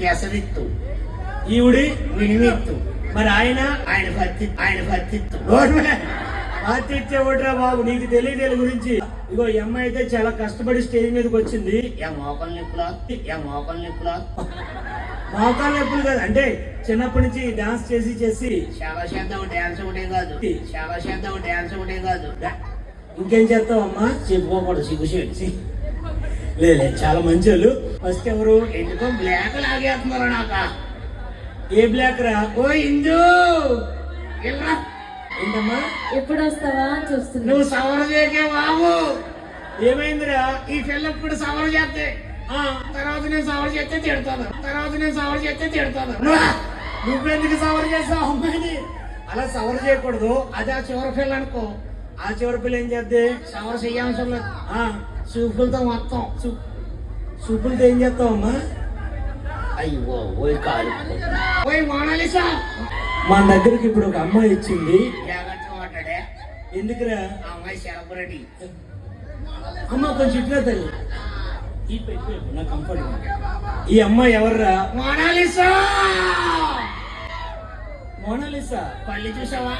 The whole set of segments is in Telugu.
కేసరిత్తు ఈవిడి వినిమిత్తు. మరి ఆయన? ఆయన పత్తి ఆయన పార్టీ ఇచ్చేవాడురా బాబు నీకు తెలియదు గురించి. ఇగో ఈ అమ్మాయి అయితే చాలా కష్టపడి స్టేజ్ మీదకి వచ్చింది. యా మోకల్ నిప్పులా? యా మోకల్ నిప్పులా? మోకాలు నొప్పులు కాదు అంటే చిన్నప్పటి నుంచి డాన్స్ చేసి చేసి. చాలా శాతం డ్యాన్స్ ఒకటే కాదు. చాలా శాతం డ్యాన్స్ ఒకటే కాదు. ఇంకేం చేస్తావు అమ్మా చెప్పుకోకూడదు సిగ్గుసేసి లేదు చాలా మంచి వాళ్ళు ఫస్ట్ ఎవరు? ఎందుకో బ్లాక్ లాగేస్తున్నారు నాక. ఏ బ్లాక్ రా? ఓ ఇందు ఇలా ఏంటమ్మా? ఎప్పుడు వస్తావా చూస్తున్నా. నువ్వు సవర చేకే బాబు. ఏమైందిరా? ఈ పిల్లప్పుడు సవర చేస్తే ఆ, తర్వాత నేను సవర చేస్తే తిడతాను. తర్వాత నేను సవర చేస్తే తిడతాను. నువ్వెందుకు సవర్ చేస్తావు అమ్మాయిని? అలా సవర్ చేయకూడదు. అది ఆ చివరి పిల్ల అనుకో. ఆ చివరి పిల్ల ఏం చేద్దే? సవర చెయ్యాల్సిన చూపులతో మొత్తం. చూపులతో ఏం చేస్తావు అమ్మా అయ్యో ఓయ్ కాదు ఓయ్ మోనాలిసా. మా దగ్గరికి ఇప్పుడు ఒక అమ్మాయి మాట్లాడే. ఎందుకురా? ఆ అమ్మాయి సెలబ్రిటీ. అమ్మ కొంచెం ఇట్లా తల్లి. ఈ నాకు కంఫర్ట్ ఈ అమ్మాయి ఎవర్రా? Mona Lisa. Mona Lisa? కళ్ళు చూసావా?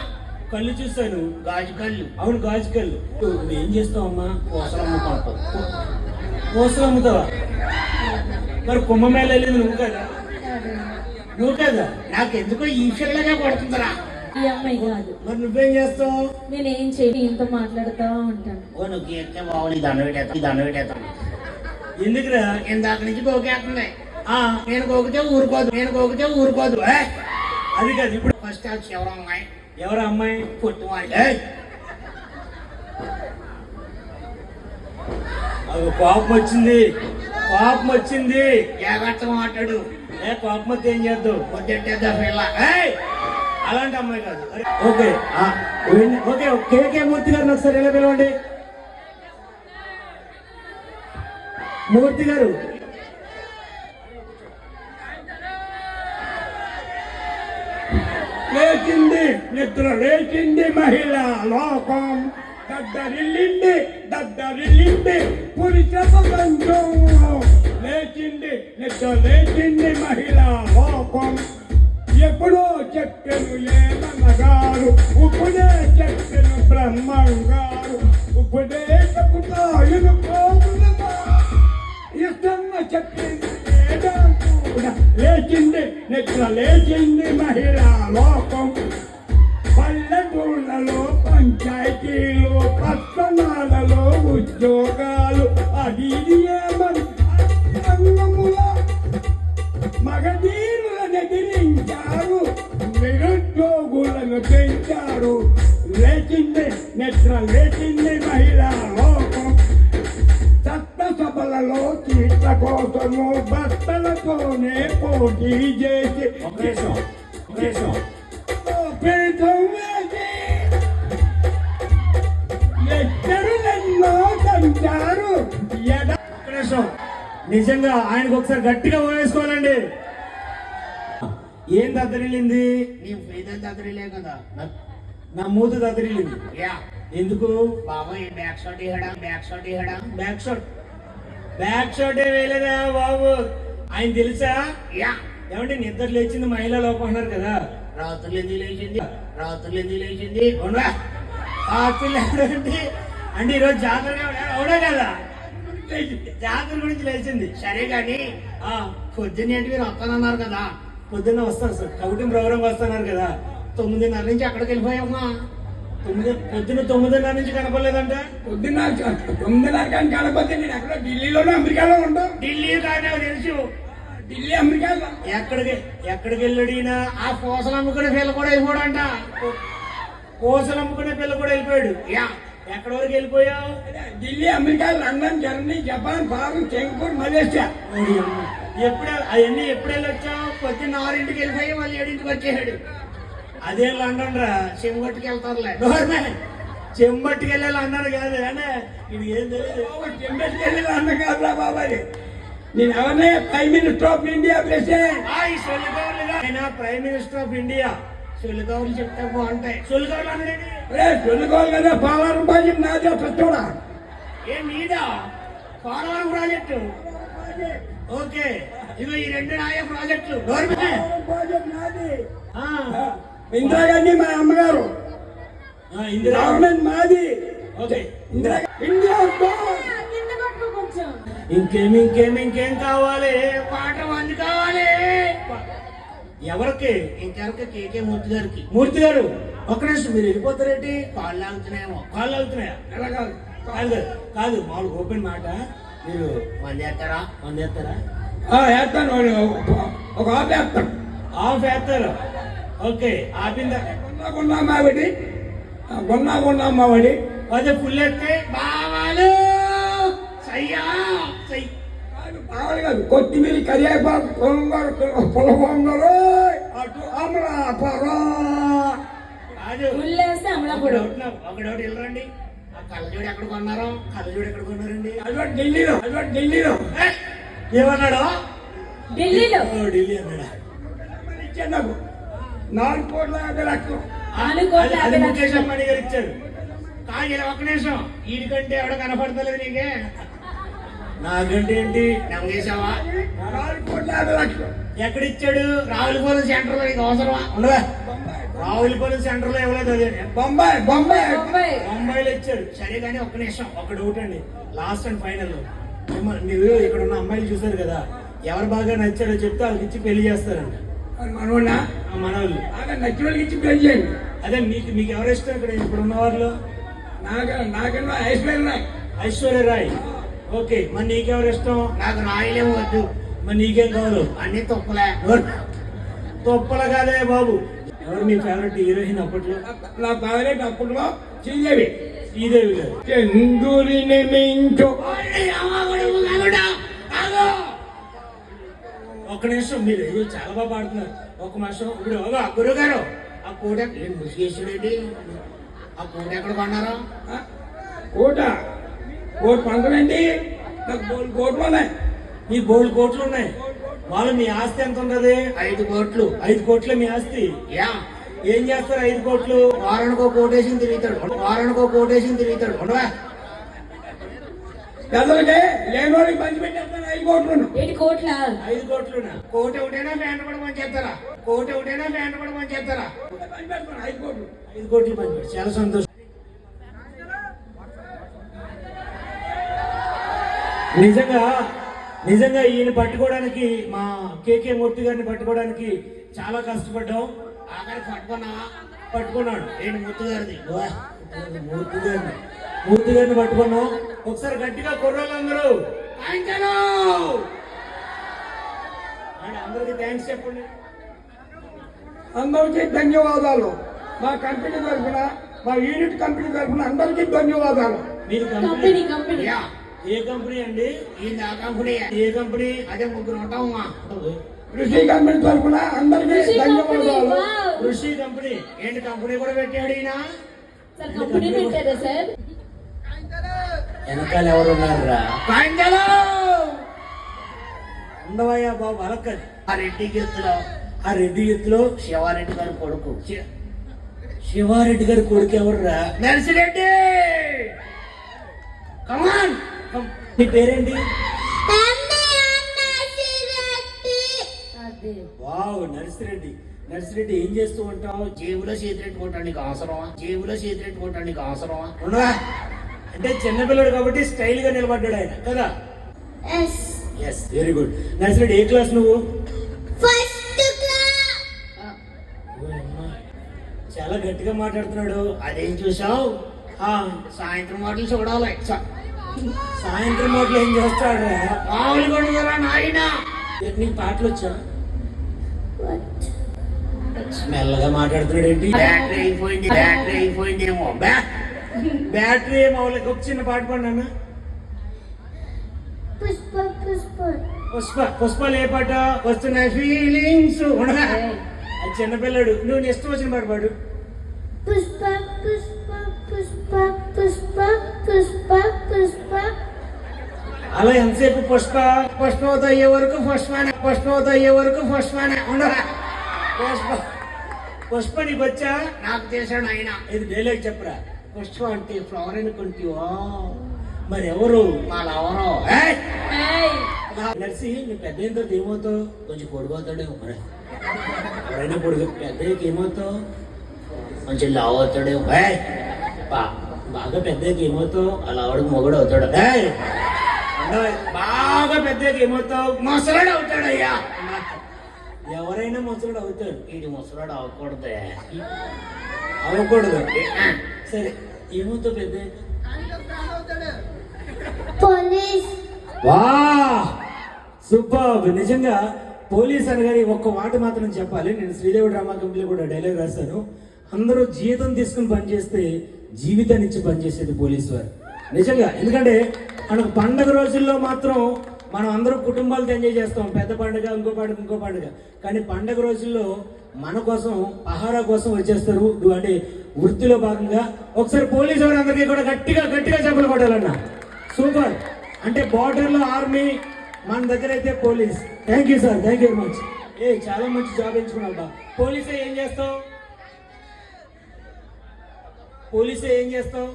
కళ్ళు చూస్తాను గాజు కళ్ళు. అవును గాజు కళ్ళు. నువ్వు ఏం చేస్తావు అమ్మా కోసలు అమ్ముకుంటావు కోసలు అమ్ముతావా మరి కుంభమేళ వెళ్ళింది నువ్వు కదా నువ్వు కదా నాకెందుకో ఈ పిల్లగా పడుతుందిరా ఈ అమ్మాయి కాదు. మరి నువ్వేం చేస్తావు? నేనేం చేయను ఇంత మాట్లాడుతూ ఉంటాను. ఓ నువ్వు ఈ దండ పెట్టేస్తాను ఈ దండ పెట్టేస్తాను ఎందుకురా? ఇందాక నుంచి గోకేస్తుంది ఆ, నేను గోకితే ఊరుకోదు నేను గోకితే ఊరుకోదు. ఏ? అది కాదు ఇప్పుడు ఫస్ట్ ఆ చివరి అమ్మాయి? ఎవరు అమ్మాయి? పొట్టు వాడి అది కోపం వచ్చింది. కోపం వచ్చింది జాగ్రత్తగా మాట్లాడు. ఏ కోపం వస్తే ఏం చేద్దావు పొద్దుట్టేద్దా పిల్ల! అలాంటి అమ్మాయి కాదు. ఓకే ఓకే కేకే మూర్తి గారిని ఒకసారి ఎలా పిలవండి? మూర్తి గారు. లేచింది నిద్ర లేచింది మహిళ లోకం. దద్దరిల్లింది దద్దరిల్లింది పురుష ప్రపంచం లేచింది నిద్ర లేచింది మహిళ లోకం ఎప్పుడో చెప్పెను ఏమన్నగారు ఇప్పుడే చెప్పెను బ్రహ్మంగారు. ఇప్పుడే చెప్పుతాయును కోరులమా చెప్పింది లేచింది నిద్ర లేచింది మహిళా లోకం పల్లెటూళ్ళలో పంచాయతీలు పట్టణాలలో ఉద్యోగాలు అది ఇది ఏమని? రంగముల మగధీరులను ఎదిరించారు నిరుద్యోగులను పెంచారు. లేచింది నిద్ర లేచింది మహిళా లోకం. చట్టసభలలో సీట్ల కోసము భర్తలతోనే పోటీ చేసి ఒక నిమిషం ఒక నిజంగా ఆయనకు ఒకసారి గట్టిగా వేసుకోవాలండి. ఏం దద్దరిల్లింది నీ ఫైదా దగ్గరలే కదా. నా- మూత దద్దరిల్లింది యా. ఎందుకు? బాబాయ్ బ్యాక్ షాట్ బ్యాక్ షాట్ ఇహడా బ్యాక్ షాట్ బ్యాక్ షాట్ ఏ వేయలేదా బాబు? ఆయన తెలుసా? యా. ఏమంటే నిద్ర లేచింది మహిళా లోపం అన్నారు కదా. రాత్రులు ఎందుకు లేచింది రాత్రులు ఎందుకు లేచింది. ఎవరండి అంటే ఈరోజు జాతర అవునా కదా? జాతర గురించి లేచింది. సరే కానీ ఆ పొద్దున్న ఏంటి మీరు వస్తానన్నారు కదా. పొద్దున్న వస్తాను సార్. కౌటింగ్ ప్రోగ్రామ్ వస్తున్నారు కదా. తొమ్మిదిన్నర నుంచి ఎక్కడికి వెళ్ళిపోయామ్మా తొమ్మిది పొద్దున్న తొమ్మిదిన్నర నుంచి కనపడలేదంట? పొద్దున్న తొమ్మిదిన్నర కానీ కనపడితే నేను ఎక్కడ ఢిల్లీలోనో అమెరికాలో ఉంటాం ఢిల్లీ కానీ తెలుసు. ఢిల్లీ అమెరికాలో. ఎక్కడికి ఎక్కడికి వెళ్ళాడు ఈయన ఆ పూసలు అమ్ముకునే పిల్ల కూడా వెళ్ళిపోడంట. కోసలు అమ్ముకునే పిల్ల కూడా వెళ్ళిపోయాడు. యా. ఎక్కడి వరకు వెళ్ళిపోయావు? Delhi America London Germany Japan Bharat Singapore Malaysia. ఎప్పుడు అవన్నీ ఎప్పుడు వెళ్ళొచ్చావు? పొద్దున్న ఆరింటికి వెళ్ళిపోయి మళ్ళీ ఏడింటికి వచ్చేసాడు. అదే లండన్ రా. చెంగొట్టుకి వెళ్తారులే. చెంబట్టుకి వెళ్ళాలి అన్నారు కాదు అంటే ఇది ఏం తెలియదు చెంబెట్టుకెళ్ళి అన్న కాదురా బాబాయ్. నేను ఎవరినే? Prime minister of India president. Prime minister of India. సొల్లికౌరులు చెప్తే బాగుంటాయి. సొల్లుగారు అన్నాడు రే చదువుకోవాలి కదా పోలవరం ప్రాజెక్ట్ నాదే చూడా ఏ నీదా పోలవరం ప్రాజెక్టు? ఓకే. ఇగో ఈ రెండు నాయ ప్రాజెక్టులు డోర్ మీద. ప్రాజెక్ట్ నాది. ఆ, ఆ, ఇందిరాగాంధీ మా అమ్మగారు. ఆ, ఇందిరా గవర్నమెంట్ మాది. ఓకే. Indira India goal. కింద పట్టుకో కొంచెం ఇంకేం ఇంకేం ఇంకేం కావాలి? పాట మంది కావాలి. ఎవరికి? ఇంకెవరికి కేకే మూర్తి గారికి. మూర్తి గారు? ఒక్క నిమిషం మీరు వెళ్ళిపోతారేంటి? కాళ్ళు లాగుతున్నాయేమో కాళ్ళు అవుతున్నాయా ఎలా కాదు? కాదు కాదు. కాదు మామూలు ఓపెన్ మాట. మీరు మంది ఎత్తారా మంది వేస్తారా? ఆ, వేస్తాను. ఒక- ఒక ఆట వేస్తాను. ఆఫ్ వేస్తారు. ఓకే. ఆపిందా? గున్నా మావిడి ఆ, గున్నా గున్నా మావిడి అదే ఫుల్ వేస్తే బావాలు! సయ్యా! కాదు, కొత్తిమీర కరివేపాకు గోంగూర పుల గోంగూర అటు అమలాపురం. ఒక అమలాపురం. డౌట్ నా- ఒక డౌట్ వెళ్ళరండి. ఆ కళ్ళజోడు ఎక్కడ కొన్నారో? కళ్ళజోడు ఎక్కడ కొన్నారండి? అదో ఢిల్లీలో అదో ఢిల్లీలో. ఏమన్నాడు? ఢిల్లీలో. ఓ, ఢిల్లీ అన్నాడా? ఇచ్చాడు నాకు. నాలుగు కోట్ల యాభై లక్షలు. ముఖేష్ అంబానీ గారు ఇచ్చారు. ఒక్క నిమిషం. వీడికంటే ఎవడ కనపడతలేదు నీకే. నాకంటే ఏంటి నమ్మేశావా నాలుగు కోట్ల యాభై లక్షలు ఎక్కడ ఇచ్చాడు రావులపాలెం సెంటర్లో నీకు అవసరమా? ఉండవా. రావులపల్లి సెంటర్లో ఇవ్వలేదు అదే. బొంబాయి బొంబాయి. బొంబాయి. ముంబైలో ఇచ్చాడు. సరే కానీ ఒక్క నిమిషం ఒక డౌట్ అండి. లాస్ట్ అండ్ ఫైనల్ మీరు ఇక్కడ ఉన్న అమ్మాయిలు చూసారు కదా ఎవరు బాగా నచ్చారో చెప్తే వాళ్ళకి ఇచ్చి పెళ్ళి చేస్తారంట. మనోళ్ళ? బాగా నచ్చిన వాళ్ళకి ఇచ్చి పెళ్ళి చేయండి. అదే మీకు మీకు ఎవరు ఇష్టం ఇక్కడ? ఇప్పుడు ఉన్న వారిలో నాకు నాకన్నా ఐశ్వర్యం ఉన్నాయి ఐశ్వర్య రాయ్. ఓకే మరి నీకెవరు ఇష్టం? నాకు రాయలేము వద్దు. మరి నీకేం కావాలి? అన్ని తొక్కులే తొప్పల కాదే బాబు. ఎవరు మీ ఫేవరెట్ హీరోయిన్ అప్పట్లో? నా ఫేవరెట్ అప్పట్లో శ్రీదేవి. శ్రీదేవి గారు. చందూరిని మించు. ఒక్క నిమిషం మీరు ఏదో చాలా బాగా పాడుతున్నారు. ఒక్క నిమిషం. ఇప్పుడు అవ్వ, గురుగారు. ఆ కోట ఏం ముసిగేసాడేంటి ఆ కోట ఎక్కడ కొన్నారో? కోట. కోటి పంటలండి నాకు బోల్ కోట్లు ఉన్నాయి. మీ బోల్డ్ కోట్లు ఉన్నాయి. వాళ్ళు మీ ఆస్తి ఎంత ఉన్నది? ఐదు కోట్లు. ఐదు కోట్లే మీ ఆస్తి. యా. ఏం చేస్తారు ఐదు కోట్లు? వారానికో కోటేసి తిరుగుతాడు. వారానికో కోటేసి తిరుగుతాడు. ఉండవా? పెద్దలకి లేని వాళ్ళకి పంచి పెట్టేస్తాను ఐదు కోట్లు ఏడు కోట్ల? ఐదు కోట్లునా. కోట ఒకటేనా ఫ్యాంట్ పడమని చెప్తారా? కోట ఒకటేనా ఫ్యాంట్ పడమని చెప్తారా? పంచి పెడతాను ఐదు కోట్లు. ఐదు కోట్లు పంచారు చాలా సంతోషం. నిజంగా నిజంగా ఈయన పట్టుకోవడానికి మా కేకే మూర్తి గారిని పట్టుకోవడానికి చాలా కష్టపడ్డాం. ఆఖరి పట్టుకున్నావా పట్టుకున్నాడు. ఏంటి ముత్తు గారిది. వా, మూర్తి గారిని మూర్తి గారిని పట్టుకున్నాం. ఒకసారి గట్టిగా అండ్ అందరికీ థ్యాంక్స్ చెప్పండి. అందరికీ ధన్యవాదాలు. మా కంపెనీ తరఫున మా యూనిట్ కంపెనీ తరఫున అందరికీ ధన్యవాదాలు. మీరు కంపెనీ కంపెనీ కంపెనీ. యా. ఏ కంపెనీ అండి? ఈ నా కంపెనీ. ఏ కంపెనీ? అదే ముగ్గురు ఉంటామా కృషి కంపెనీ తరఫున అందరికీ ధన్యవాదాలు. కృషి కంపెనీ. ఏంటి కంపెనీ కూడా పెట్టాడు ఈయన? వెనకాల ఎవరు ఉన్నారా ఉండవయ్యా బాబు అలక్కది. ఆ రెడ్డి గీతలో ఆ రెడ్డి ఎత్తులో శివారెడ్డి గారి కొడుకు. శివారెడ్డి గారి కొడుకు ఎవర్రా? నర్సిరెడ్డి! Come on! నీ పేరేంటి? అదే. వావ్ నర్సిరెడ్డి. నర్సిరెడ్డి ఏం చేస్తూ ఉంటావు? జేబులో చేతి పెట్టుకోవటానికి అవసరమా? జేబులో చేతి పెట్టుకోవటానికి అవసరమా? అంటే చిన్నపిల్లడు కాబట్టి స్టైల్గా నిలబడ్డాడు ఆయన కదా? ఎస్. వెరీ గుడ్ నర్సిరెడ్డి ఏ క్లాస్ నువ్వు? చాలా గట్టిగా మాట్లాడుతున్నాడు. అదేం చూసావు? ఆ సాయంత్రం మాటలు చూడాలి. సాయంత్రం మాటలు ఏం చేస్తాడు? మామూలు కొడుకురా నాయన? నీకు పాటలు వచ్చా మెల్లగా మాట్లాడుతున్నాడు ఏంటి? బ్యాటరీ అయిపోయింది బ్యాటరీ అయిపోయిందేమో. బ్యా బ్యాటరీ ఏం అవ్వలేదు ఒక చిన్న పాట పాడినా పుష్ప పుష్ప. పుష్ప పుష్పలు ఏ పాట? వస్తున్నాయి ఫీలింగ్స్ అది చిన్నపిల్లడు నువ్వు నెక్స్ట్ వచ్చిన పాట పాడు. పుష్ప పుష్ప పుష్ప పుష్ప పుష్ప పుష్ప. అలా ఎంతసేపు పుష్ప పుష్పవత అయ్యే వరకు పుష్పాన పుష్పవత అయ్యే వరకు పుష్పాన ఉండరా పుష్ప పుష్ప నీకు వచ్చా నాకు చేశాడు ఆయన ఇది డైలాగ్ చెప్పరా పుష్ప అంటే ఫ్లవర్ అనుకుంటావా మరి ఎవరు వాళ్ళెవరో ఏయ్! ఏయ్ నర్సి నీ పెద్ద అయిన తర్వాత ఏమవుతావు కొంచెం పొడిపోతాడేమో మరి ఎవరైనా పొడుగు పెద్ద అయ్యాక ఏమవుతావు కొంచెం లావు అవుతాడేమో ఏయ్! బా- బాగా పెద్ద అయ్యాక ఏమవుతావు అలా ఆవిడకి మొగుడు అవుతాడు ఏయ్! ఉండవే. బాగా పెద్ద అయ్యాక ఏమవుతావు? ముసలాడు అవుతాడయ్యా. ఎవరైనా ముసలాడు అవుతాడు ఇది ముసలాడు అవ్వకూడదే. అవ్వకూడదు. సరే ఏమవుతావు పెద్ద వా! సూపర్. నిజంగా పోలీస్ అనగానే ఒక్క మాట మాత్రం చెప్పాలి. నేను శ్రీదేవి డ్రామా కంపెనీలో కూడా డైలాగ్ రాశాను. అందరూ జీతం తీసుకుని పనిచేస్తే జీవితాన్ని ఇచ్చి పనిచేసేది పోలీస్ వారు. నిజంగా. ఎందుకంటే మనకు పండగ రోజుల్లో మాత్రం మనం అందరూ కుటుంబాలతో ఎంజాయ్ చేస్తాం. పెద్ద పండుగ ఇంకో పండుగ ఇంకో పండుగ. కానీ పండగ రోజుల్లో మన కోసం పహారా కోసం వచ్చేస్తారు. అంటే వృత్తిలో భాగంగా ఒకసారి పోలీసు వారందరికీ కూడా గట్టిగా గట్టిగా చెప్పలు కొట్టాలన్న. సూపర్. అంటే బార్డర్లో ఆర్మీ మన దగ్గర అయితే police. Thank you sir thank you very much ఏ చాలా మంచి జాబ్ ఎంచుకున్నావు పోలీసే ఏం చేస్తావు? పోలీసే ఏం చేస్తావు?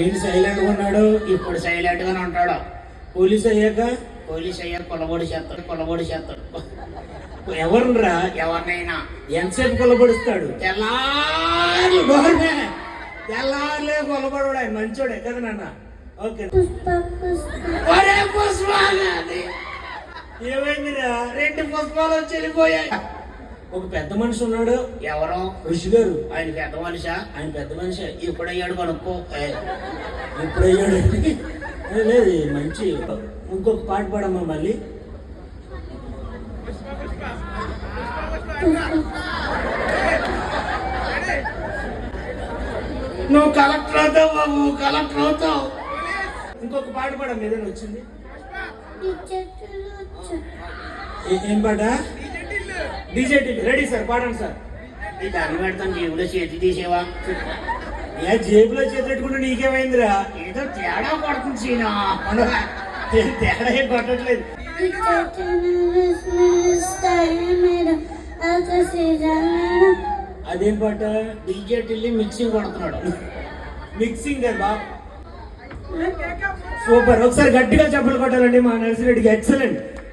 ఏంటి సైలెంట్గా ఉన్నాడు ఇప్పుడు సైలెంట్ గానే ఉంటాడు. పోలీస్ అయ్యాక? పోలీస్ అయ్యాక కొలబడి చేస్తాడు కొలబడి చేస్తాడు. ఎవరినరా ఎవరినైనా. ఎంతసేపు కొలబడుస్తాడు తెల్లారు తెల్లారులే కొలబడు ఆయన మంచోడే కదా నాన్న? ఓకే. పుష్పాలు ఏమైందిరా? రెండు పుష్పాలు వచ్చి వెళ్ళిపోయాయి. ఒక పెద్ద మనిషి ఉన్నాడు. ఎవరో? ఋషి గారు. ఆయన పెద్ద మనిషా? ఆయన పెద్ద మనిషి. ఇప్పుడయ్యాడు కనుక్కో? ఏ, లేదు మంచి ఇంకొక పాట పాడమ్మా మళ్ళీ. నువ్వు కలెక్టర్ అవుతావు? బాబు కలెక్టర్ అవుతావు? ఇంకొక పాట పాడమ్మా ఏదైనా వచ్చింది? ఏం పాట? డీజే రెడీ సార్ పాడండి సార్. ఈ దాన్ని పెడతాను జేబులో చేతి తీసేవా ఏ జేబులో చేతి పెట్టుకుంటే నీకేమైందిరా? ఏదో తేడా కొడుతుంది సీనా. తేడా ఏం కొట్టట్లేదు అదేం పాట డీజే టిల్లి మిక్సింగ్ కొడుతున్నాడు. మిక్సింగ్ కదా బాబు. సూపర్. ఒకసారి గట్టిగా చెప్పలు కొట్టాలండి మా నర్సిరెడ్డికి. ఎక్సలెంట్.